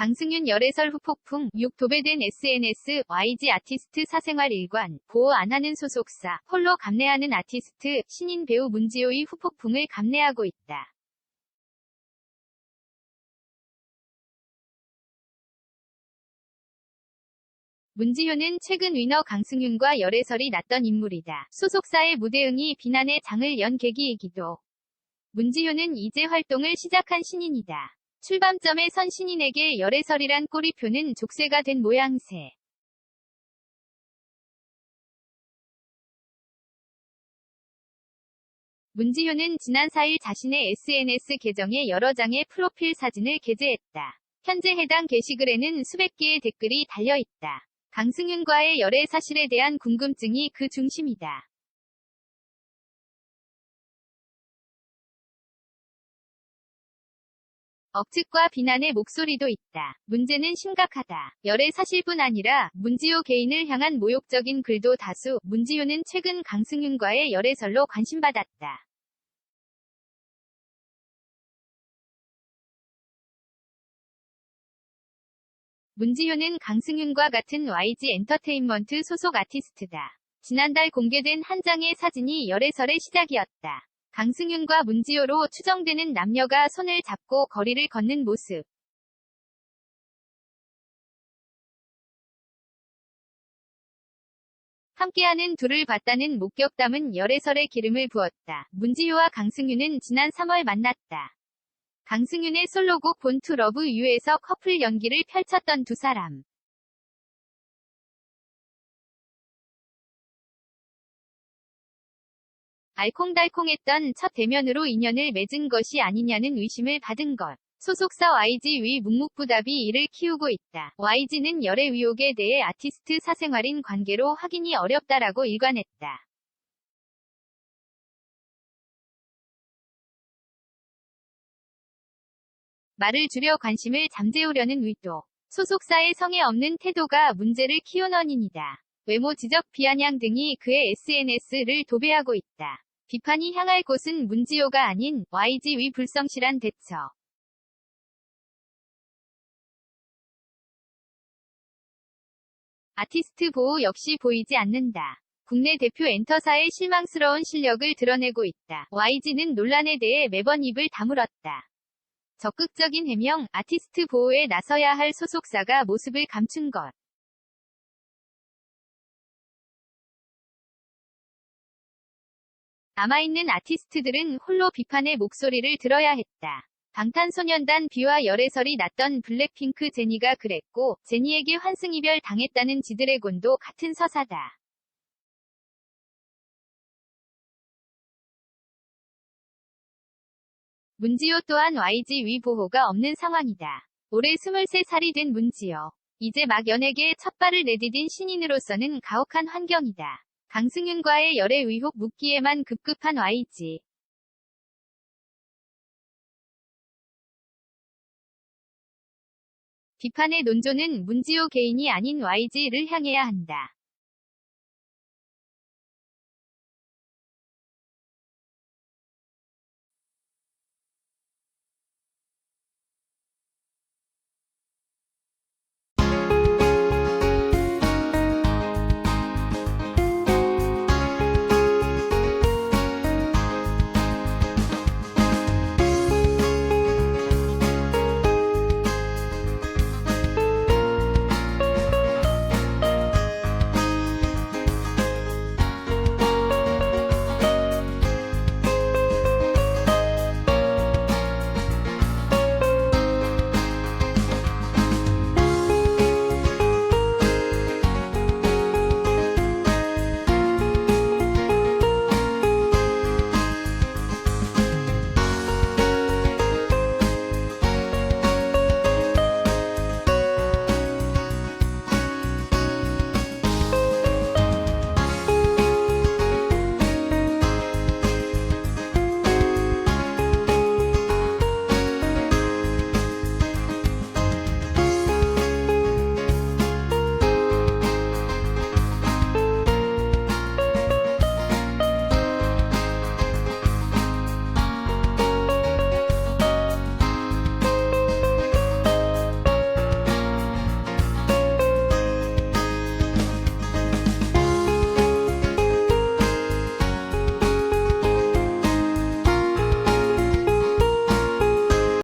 강승윤 열애설 후폭풍, 6 도배된 SNS, YG 아티스트 사생활 일관, 보호 안 하는 소속사, 홀로 감내하는 아티스트, 신인 배우 문지호의 후폭풍을 감내하고 있다. 문지효는 최근 위너 강승윤과 열애설이 났던 인물이다. 소속사의 무대응이 비난의 장을 연 계기이기도. 문지효는 이제 활동을 시작한 신인이다. 출범점에 선 신인에게 열애설이란 꼬리표는 족쇄가 된 모양새. 문지효는 지난 4일 자신의 SNS 계정에 여러 장의 프로필 사진을 게재했다. 현재 해당 게시글에는 수백 개의 댓글이 달려있다. 강승윤과의 열애 사실에 대한 궁금증이 그 중심이다. 억측과 비난의 목소리도 있다. 문제는 심각하다. 열애 사실뿐 아니라 문지호 개인을 향한 모욕적인 글도 다수. 문지호는 최근 강승윤과의 열애설로 관심받았다. 문지효는 강승윤과 같은 YG 엔터테인먼트 소속 아티스트다. 지난달 공개된 한 장의 사진이 열애설의 시작이었다. 강승윤과 문지효로 추정되는 남녀가 손을 잡고 거리를 걷는 모습. 함께하는 둘을 봤다는 목격담은 열애설에 기름을 부었다. 문지효와 강승윤은 지난 3월 만났다. 강승윤의 솔로곡 본투 러브 유에서 커플 연기를 펼쳤던 두 사람. 알콩달콩했던 첫 대면으로 인연을 맺은 것이 아니냐는 의심을 받은 것. 소속사 YG 위 묵묵부답이 이를 키우고 있다. YG는 열애 의혹에 대해 아티스트 사생활인 관계로 확인이 어렵다라고 일관했다. 말을 줄여 관심을 잠재우려는 의도. 소속사의 성에 없는 태도가 문제를 키운 원인이다. 외모 지적 비아냥 등이 그의 SNS를 도배하고 있다. 비판이 향할 곳은 문지호가 아닌 YG 위 불성실한 대처. 아티스트 보호 역시 보이지 않는다. 국내 대표 엔터사의 실망스러운 실력을 드러내고 있다. YG는 논란에 대해 매번 입을 다물었다. 적극적인 해명, 아티스트 보호에 나서야 할 소속사가 모습을 감춘 것. 남아있는 아티스트들은 홀로 비판의 목소리를 들어야 했다. 방탄소년단 비와 열애설이 났던 블랙핑크 제니가 그랬고, 제니에게 환승이별 당했다는 지드래곤도 같은 서사다. 문지호 또한 YG 위 보호가 없는 상황이다. 올해 23살이 된 문지호. 이제 막 연예계에 첫 발을 내디딘 신인으로서는 가혹한 환경이다. 강승윤과의 열애 의혹 묻기에만 급급한 YG. 비판의 논조는 문지호 개인이 아닌 YG를 향해야 한다.